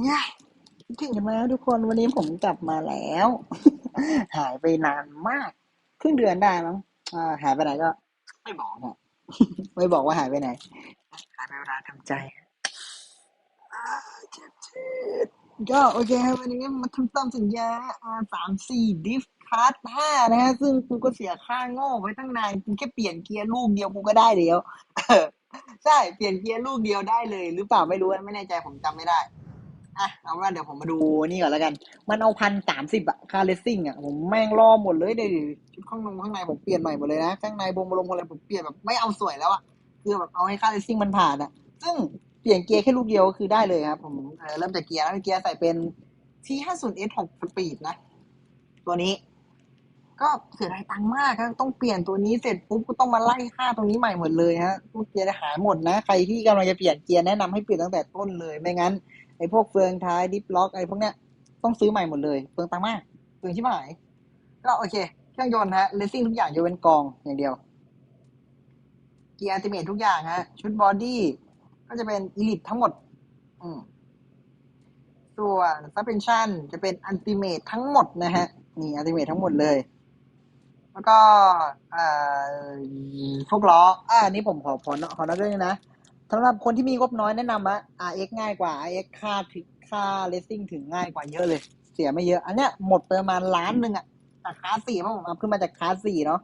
เนี่ยคิดถึงกันไหมทุกคนวันนี้ผมกลับมาแล้ว หายไปนานมาก ครึ่งเดือนได้มั้งอ่าหายไปไหนก็ ไม่บอกนะไม่บอกว่าหายไปไหน หายไปเวลาทำใจเจ็บชืดก็โอเคครับวันนี้มาทำตามสัญญาสามสี่ดิฟคาร์ดห้านะฮะซึ่งกูก็เสียค่าโง่ไว้ตั้งนานกูแค่เปลี่ยนเกียร์ลูกเดียวกูก็ได้เดียวใช่เปลี่ยนเกียร์ลูกเดียวได้เลย หรือเปล่าไม่รู้ไม่แน่ใจผมจำไม่ได้ อะเอาว่าเดี๋ยวผมมาดูนี่ก่อนแล้วกัน มันเอาพันสามสิบอะค่าเลสซิ่งอะผมแม่งล่อหมดเลยเดี๋ยวชุดข้างนงข้างในผมเปลี่ยนใหม่หมดเลยนะข้างในบงบลงอะไรผมเปลี่ยนแบบไม่เอาสวยแล้วอะคือแบบเอาให้ค่าเลสซิ่งมันผ่านอะซึ่งเปลี่ยนเกียร์แค่ลูกเดียวก็คือได้เลยครับ ผมเเริ่มจากเกียร์นะเกียร์ใส่เป็น T50S 6สปีดนะ ตัวนี้ ก็เสียดายตังค์มากครับต้องเปลี่ยนตัวนี้เสร็จปุ๊บก็ต้องมาไล่ค่าตรงนี้ใหม่หมดเลยฮะพวกเกียร์หายหมดนะ ใครที่กำลังจะเปลี่ยนเกียร์แนะนำให้เปลี่ยนตั้งแต่ต้นเลย ไม่งั้น อ้พวกเฟืองท้ายดิฟล็อกไอ้พวกเนี้ยต้องซื้อใหม่หมดเลยเปลืองตังมากเปลืองชิบหายก็โอเค เครื่องยนต์ฮะเลสซิ่งทุกอย่างยกเว้นกองอย่างเดียวเกียร์อัติเมททุกอย่างฮะ ชุดบอดี้ก็จะเป็นอีลิททั้งหมด อืมส่วนซับเพนชั่นจะเป็นอันติเมททั้งหมดนะฮะ นี่อันติเมททั้งหมดเลย แล้วก็เอ่อพวกล้ออ่านี้ผมขอขอขอนักเรื่องนะ สำหรับคนที่มีงบน้อยแนะนำอะ RX ง่ายกว่า RX ค่าถึงค่าเลสซิ่งถึงง่ายกว่าเยอะเลย เสียไม่เยอะ อันเนี้ยหมดไปประมาณล้านหนึ่งอะจากคาสสี่เพราผมเอัพขึ้นมาจากคาสสี่เนาะ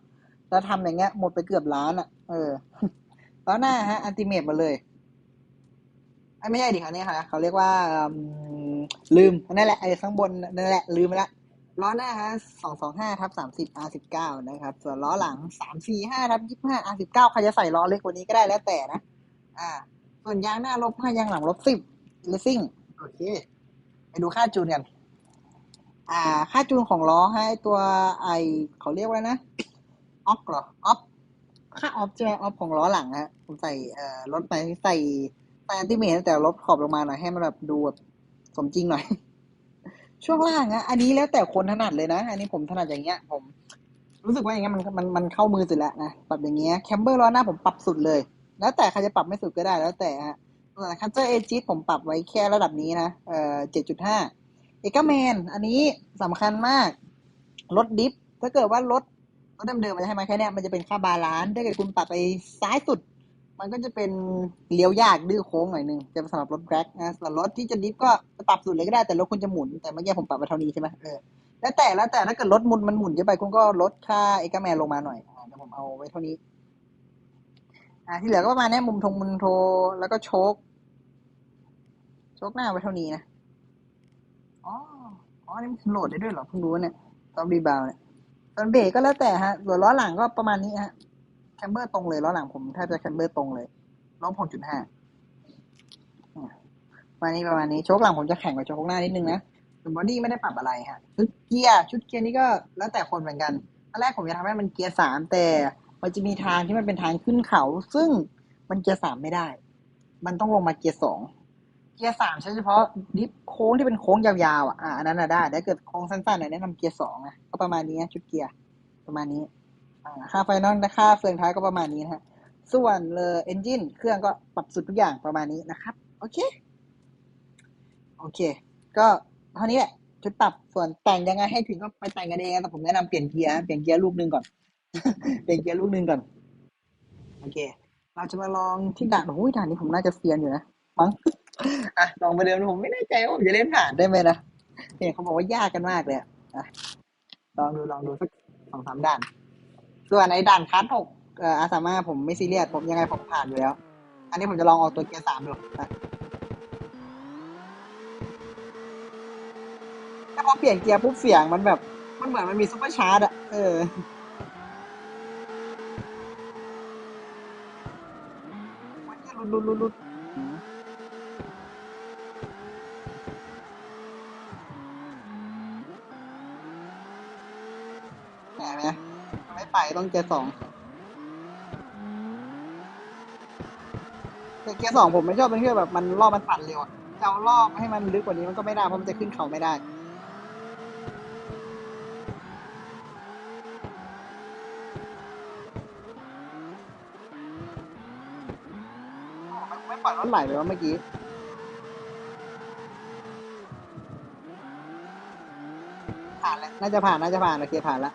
แล้วทำอย่างเงี้ยหมดไปเกือบล้านอะเออล้อหน้าฮะอันติเมทมาเลยไอ้ไม่ใช่ดิคันนี้ค่ะเขาเรียกว่าลืมนั่นแหละไอ้ข้างบนนั่นแหละลืมไปละล้อหน้าฮะสองสองห้าทับสามสิบ R สิบเก้านะครับ ส่วนล้อหลังสามสี่ห้าทับยี่ห้า R สิบเก้าใครจะใส่ล้อเล็กกว่านี้ก็ได้แล้วแต่นะ อ่า ส่วนยางหน้าลบห้ายางหลังลบสิบเลสซิ่งโอเค ไปดูค่าจูนกัน อ่า ค่าจูนของล้อให้ตัวไอเขาเรียกว่าไรนะออฟเหรอออฟค่าออฟใช่ไหมออฟของล้อหลังฮะผมใส่เอ่อรถไปใส่ใส่อันติเมทแต่ลดขอบลงมาหน่อยให้มันแบบดูแบบสมจริงหน่อย ช่วงล่างอะอันนี้แล้วแต่คนถนัดเลยนะ อันนี้ผมถนัดอย่างเงี้ย ผม รู้สึกว่าอย่างเงี้ยมันมันมันเข้ามือสุดแล้วนะปรับอย่างเงี้ยแคมเบอร์ล้อหน้าผมปรับสุดเลย แล้วแต่ใครจะปรับไม่สุดก็ได้แล้วแต่ฮะส่วนคันเจอร์เอจิผมปรับไว้แค่ระดับนี้นะเอ่อเจ็ดจุดห้าเอกแมนอันนี้สำคัญมากรถดิฟถ้าเกิดว่ารถรถเดิมๆมันจะให้มาแค่นี้มันจะเป็นค่าบาลานซ์ถ้าเกิดคุณปรับไปซ้ายสุด มันก็จะเป็นเลี้ยวยากดื้อโค้งหน่อยนึงจะสำหรับรถแบล็กนะส่วนรถที่จะดิฟก็ปรับสุดเลยก็ได้แต่รถคุณจะหมุน แต่เมื่อกี้ผมปรับไปเท่านี้ใช่ไหมเออแล้วแต่แล้วแต่ถ้าเกิดรถมุนมันหมุนเยอะไปคุณก็ลดค่าเอกแมนลงมาหน่อยเดี๋ยวผมเอาไว้เท่านี้ อ่าที่เหลือก็ประมาณนี้มุมทงมุมโท แล้วก็โชคโชคหน้าไว้เท่านี้นะอ๋ออ๋อนี่มันโหลดได้ด้วยเหรอเพิ่งรู้เนี่ยตอนรีบาวเนี่ยตอนเบรกก็แล้วแต่ฮะส่วนล้อหลังก็ประมาณนี้ฮะแคมเบอร์ตรงเลยล้อหลังผมแทบจะแคมเบอร์ตรงเลยล้อหกจุดห้าประมาณนี้ประมาณนี้โชคหลังผมจะแข่งกับโชคหน้านิดนึงนะส่วนบอดี้ไม่ได้ปรับอะไรฮะชุดเกียร์ชุดเกียร์นี่ก็แล้วแต่คนเหมือนกันตอนแรกผมจะทำให้มันเกียร์สามแต่ มันจะมีทางที่มันเป็นทางขึ้นเขา ซึ่งมันเกียร์สามไม่ได้ มันต้องลงมาเกียร์สองเกียร์สามใช้เฉพาะดิฟโค้งที่เป็นโค้งยาวๆอะอันนั้นน่ะได้แต่เกิดโค้งสั้นๆหน่อยแนะนำเกียร์สองนะก็ประมาณนี้ชุดเกียร์ประมาณนี้ค่าไฟนอลและค่าเฟืองท้ายก็ประมาณนี้นะฮะส่วนเลยเอนจินเครื่องก็ปรับสุดทุกอย่างประมาณนี้นะครับ โอเค โอเค ก็เท่านี้แหละชุดปรับส่วนแต่งยังไงให้ถึงก็ไปแต่งกันเองแต่ผมแนะนำเปลี่ยนเกียร์เปลี่ยนเกียร์ลูกหนึงก่อน เปลี่ยนเกียร์ลูกหนึ่งก่อน โอเค เราจะมาลองที่ด่านโอ้ยด่านนี้ผมน่าจะเซียนอยู่นะ มั้ง อะ ลองไปเดิมผมไม่แน่ใจว่าผมจะเล่นผ่านได้ไหมนะ เนี่ยเขาบอกว่ายากกันมากเลยอะอะลองดูลองดูสักสองสามด่าน ส่วนไอ้ด่านคัสหกอาสามาผมไม่ซีเรียส ผมยังไงผมผ่านอยู่แล้ว อันนี้ผมจะลองออกตัวเกียร์สามดูนะถ้าพอเปลี่ยนเกียร์ปุ๊บเสียงมันแบบ มันเหมือนมันมีซุปเปอร์ชาร์จอะเออมันจะ ลุดลุดลุดแหมไหมไม่ไปต้องเกียร์สองแต่เกียร์สองผมไม่ชอบเป็นที่อแบบมันรอบมันปั่นเร็วเอารอบให้มันลึกกว่านี้มันก็ไม่ได้เพราะมันจะขึ้นเขาไม่ได้ ไหลไปวะเมื่อกี้ ผ่านแล้ว น่าจะผ่าน น่าจะผ่านโอเคผ่านละ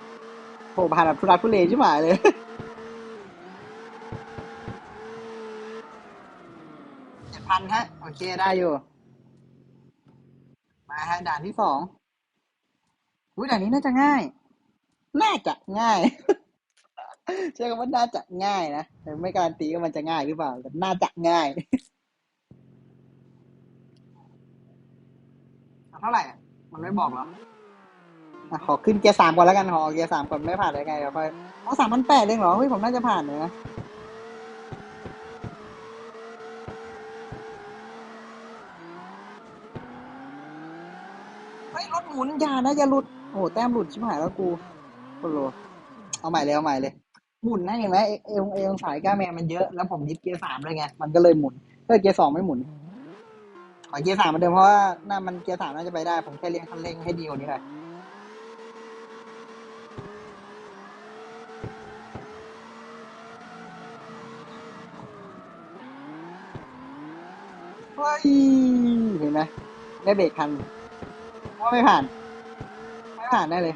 โหผ่านแบบทุรักทุเลใช่ไหมเลย เจ็ดพันฮะ โอเคได้อยู่ มาฮะด่านที่สองอุ้ยด่านนี้น่าจะง่าย น่าจะง่ายใช้คำว่าน่าจะง่ายนะแต่ไม่การตีว่มันจะง่ายหรือเปล่าแต่น่าจะง่าย เท่าไหร่อะมันไม่บอกเหรออะขอขึ้นเกียร์สามก่อนแล้วกันขอเกียร์สามก่อนไม่ผ่านได้ไงเดี๋ยวค่อยเอาสามพันแปดเองเหรอเฮ้ยผมน่าจะผ่านเลยนะเฮ้ยรถหมุนอย่านะอย่าหลุดโอ้โหแต้มหลุดชิบหายแล้วกูโคตรโเอาใหม่เลยเอาใหม่เลย หมุนนะเห็นไหมเอเอวเอวสายก้าแมนมันเยอะแล้วผมยึดเกียร์สามเลยไงมันก็เลยหมุนถ้าเกียร์สองไม่หมุน ขอเกียร์สามเหมือนเดิมเพราะว่าหน้ามันเกียร์สามน่าจะไปได้ ผมแค่เลี้ยงคันเร่งให้ดีกว่านี้หน่อยเฮ้ยเห็นไหมได้เบรกทันว่าไม่ผ่าน ไม่ผ่านได้เลย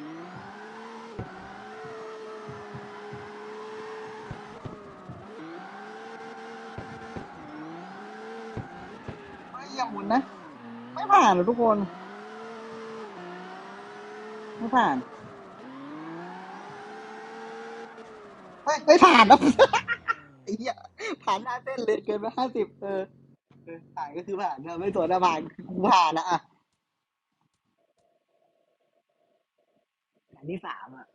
เฮ้ยอย่าหมุนนะ ไม่ผ่านหรอทุกคน ไม่ผ่านเฮ้ยไม่ผ่านนะไอ้เหี้ยผ่านหน้าเส้นเลยเกินไปห้าสิบเออผ่านก็คือผ่านเออไม่สวนนะผ่านกูผ่านนะอะอันที่สามอะ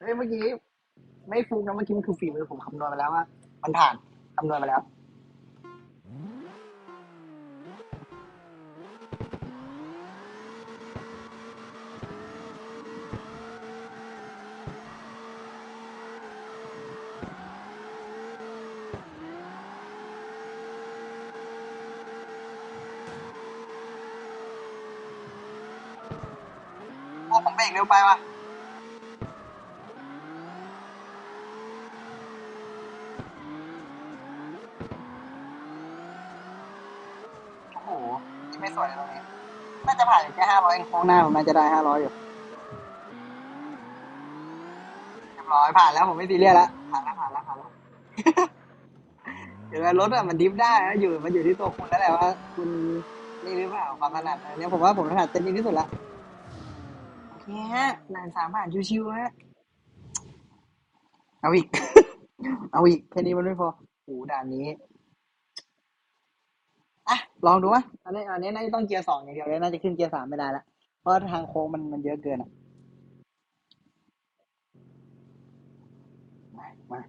เฮ้ยเมื่อกี้ไม่ฟุกนะเมื่อกี้มันคือฝีมือผมคำนวณมาแล้วว่า มันผ่านคำนวณมาแล้ว เร็วไปว่ะโอ้โหนี่ไม่สวยเลยตรงนี้น่าจะผ่านอยู่แค่ห้าร้อยโค้งหน้าผมน่าจะได้ห้าร้อยอยู่เรียบร้อยผ่านแล้วผมไม่ซีเรียสแล้วผ่านแล้วผ่านแล้วผ่านแล้วเดี๋ยวรถอะมันดิฟได้นะอยู่มันอยู่ที่ตัวคุณแล้วแหละว่าคุณนี่หรือเปล่าความถนัดอันนี้ผมว่าผมถนัดเต็มที่ที่สุดละ เนี่ยฮะนานสามผ่านชิวๆฮะเอาอีก เอาอีกแค่นี้มันไม่พอโอ้ด่านนี้อะลองดูวะอันนี้อันนี้น่าจะต้องเกียร์สองอย่างเดียวเลยน่าจะขึ้นเกียร์สามไม่ได้ละเพราะทางโค้งมันมันเยอะเกินอะมามา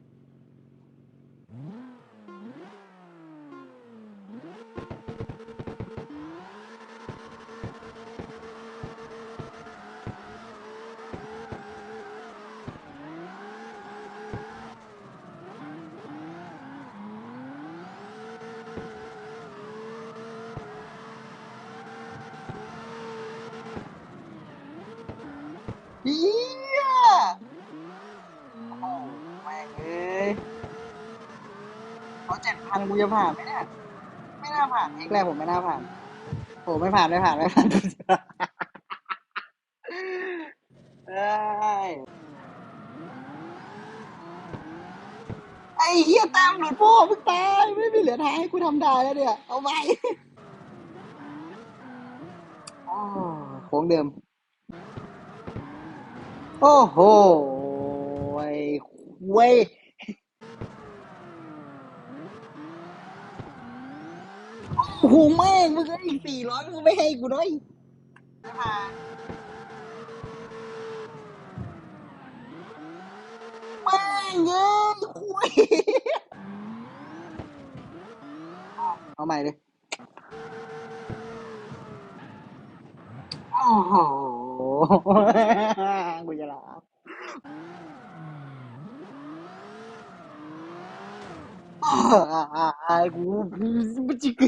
เฮียโอ้โหแม่งเอ้ยเขาเจ็ดพันกูจะผ่านไหมเนี่ย ไม่น่าผ่านเอกแรกผมไม่น่าผ่านโอ้ไม่ผ่านไม่ผ่านไม่ผ่านเอ้ยไอ้เฮียแต้มหลุดพ่อมึงตายไม่มีเหลือท้างให้กูทำได้แล้วเนี่ย เอาไปโอ้โค้งเดิม โอ้โหเว้ยโอ้โหแม่งมึงก็อีกสี่ร้อยมึงไม่ให้กูด้วยไม่ผ่านแม่งเอ้ยคุยเอาใหม่เลยโอ้โห กูจะลาอ่ากูกูจิก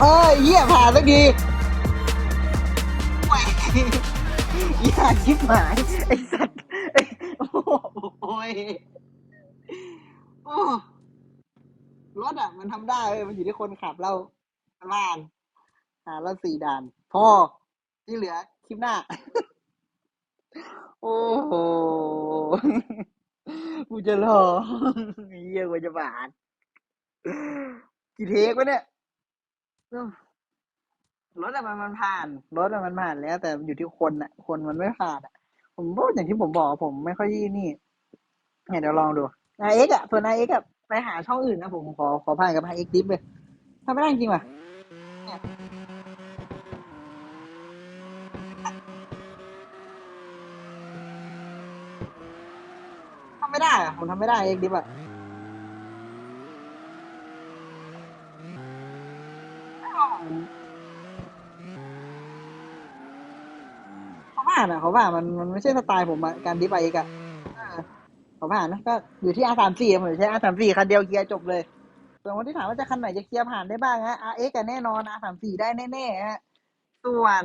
เออเยเหี้ยผ่านสักทีแหม่อย่าชิบหายไอ้สัตว์ไอ้โอ้ยโอ้รถอะ มันทำได้เว้ยมันอยู่ที่คนขับเราบ้านหาเราสี่ด่านพ่อที่เหลือคลิปหน้า โอ้โหกูจะรอไอ้เหี้ยกูจะผ่านกี่เทควะเนี่ย รถอะมันมันผ่านรถอะมันผ่านแล้ว แต่อยู่ที่คนอะคนมันไม่ผ่านอะผมพูดอย่างที่ผมบอกผมไม่ค่อยนี่เนี่ยเดี๋ยวลองดูนายเอ็กอะส่วนนายเอ็กอะไปหาช่องอื่นนะผมขอขอผ่านกับนายเอ็กดิฟเลยทำไม่ได้จริงว่ะทำไม่ได้อะผมทำไม่ได้เอ็กดิฟอะเขานอะเขาผ่านมันมันไม่ใช่สไตล์ผมอะการดิฟไอเอกอะเขาผ่านนะก็อยู่ที่ R สามสี่ผมใช้ R สามสี่คันเดียวเคลียร์จบเลยส่วนคนที่ถามว่าจะคันไหนจะเคลียร์ผ่านได้บ้างฮะ RX กันแน่นอน R สามสี่ได้แน่ๆฮะส่วน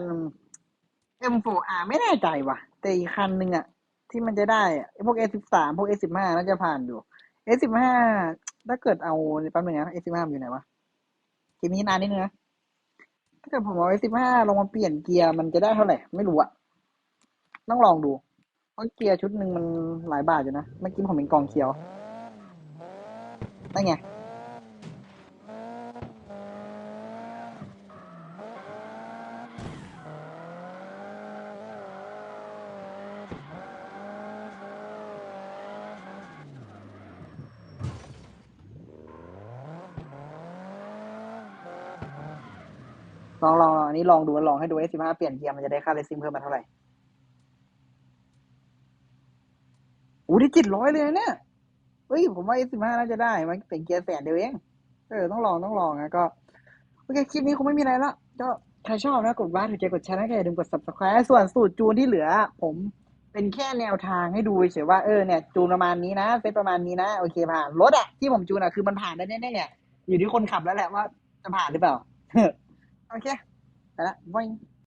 M4R ไม่แน่ใจว่ะ แต่อีกคันหนึ่งอะที่มันจะได้พวก S13 พวก S15 น่าจะผ่านอยู่ S15 ถ้าเกิดเอาแป๊บนึงนะ S15 มันอยู่ไหนวะเกมนี้นานนิดนึงนะถ้าเกิดผมเอา S15 ลงมาเปลี่ยนเกียร์มันจะได้เท่าไหร่ไม่รู้อะ ต้องลองดู เพราะเกียร์ชุดหนึ่งมันหลายบาทอยู่นะเมื่อกี้ผมเป็นกองเขียวนั่นไงลองลองลองอันนี้ลองดูลองให้ดู S15 เปลี่ยนเกียร์มันจะได้ค่าเลสซิ่งเพิ่มมาเท่าไหร่ อู้ได้เจ็ดร้อยเลยเนี่ยเฮ้ยผมว่า S15 น่าจะได้มันเป็นเกียร์แสนเดียวเองเออต้องลองต้องลองนะก็โอเคคลิปนี้คงไม่มีอะไรละก็ใครชอบนะกดไลค์ถูกใจกดแชร์นะก็อย่าลืมกด subscribe ส่วนสูตรจูนที่เหลือ ผมเป็นแค่แนวทางให้ดูเฉยๆว่าเออเนี่ยจูนประมาณนี้นะเซตประมาณนี้นะโอเคผ่านรถอะที่ผมจูนอะคือมันผ่านได้แน่ๆอยู่ที่คนขับแล้วแหละว่าจะผ่านหรือเปล่าโอเคไปละบาย